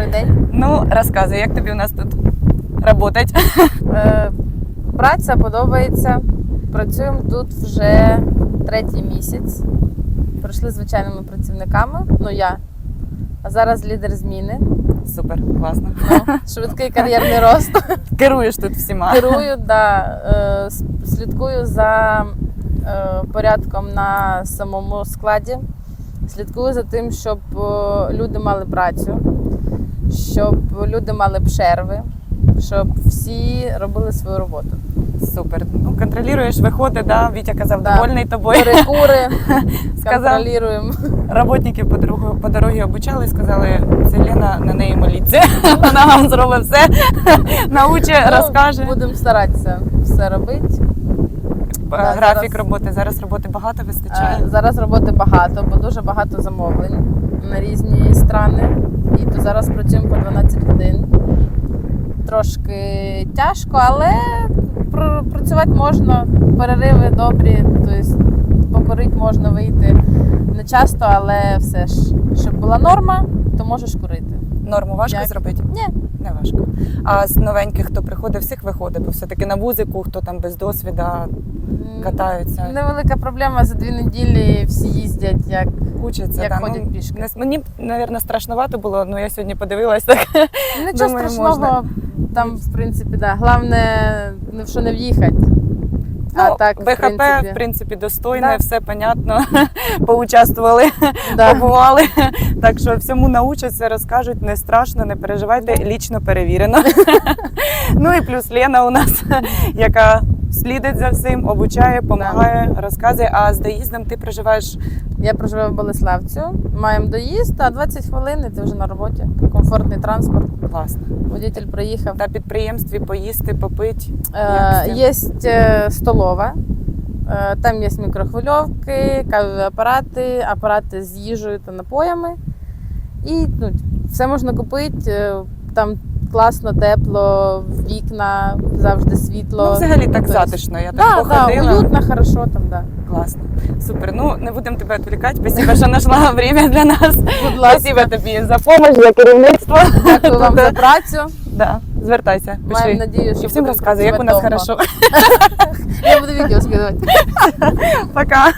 Добрий день. Ну, розказуй, як тобі у нас тут працювати? Е, Праця подобається. Працюємо тут вже третій місяць. Прийшли звичайними працівниками. Ну я. А зараз лідер зміни. Супер, класно. Ну, швидкий кар'єрний рост. Керуєш тут всіма. Керую, да, е, слідкую за е, порядком на самому складі. Слідкую за тим, щоб е, люди мали працю, щоб люди мали перерви, щоб всі робили свою роботу. Супер. Ну, контролюєш виходи, да? Вітя казав, Да. довольний тобою. Перекури, контролюємо. Работники по дорогу по дорозі обучали, і сказали, це Лена, на неї моліться. Вона вам зробить все, научить, Ну, розкаже. Будемо старатися все робити. Да, Графік зараз- роботи. Зараз роботи багато вистачає. Е, Зараз роботи багато, бо дуже багато замовлень на різні страни. Зараз працюємо по 12 годин. Трошки тяжко, але працювати можна, перериви добрі, тобто покорити можна вийти не часто, але все ж, щоб була норма, то можеш курити. Норму важко Як? зробити? Ні. Не важко. А з новеньких, хто приходить, всіх виходить, бо все-таки на музику, хто там без досвіда катаються, Невелика проблема за дві неділі всі їздять як учаться. як да. ходять ну, пішки. не Мені, мабуть, страшновато було, але я сьогодні подивилась так. Нічого Думаю, страшного, можна. там, в принципі, да. Головне, не в що не в'їхати. Ну, а так, в БХП, принципі, в принципі, достойне, Да. все понятно. Поучаствували, да. побували. Так що всьому научаться, розкажуть, не страшно, не переживайте, лічно перевірено. ну і плюс Лена у нас, яка слідить за всім, обучає, допомагає, розказує. А з доїздом ти проживаєш Я проживаю в Болеславцю, маємо доїзд, а 20 хвилин і ти вже на роботі. Комфортний транспорт. класно. Водитель приїхав. На підприємстві поїсти, попити. Е, є е, столова. Е, Там є мікрохвильовки, кавові апарати, апарати з їжею та напоями. І ну, все можна купити. Там класно, тепло, вікна, завжди світло. Ну, взагалі так Тобто, затишно. Я так Да, да, походила. уютно, хорошо там, да. Класно. Супер. Ну, не будемо тебе відволікати. Спасибо, що знайшла время для нас. Будь ласка, Спасибо тобі за допомогу, за керівництво. дякую вам за працю. Да, звертайся. Маємо Пиши. надію, що І всім будемо розказуй, як у нас працювати хорошо. Я буду відео скидувати. Пока.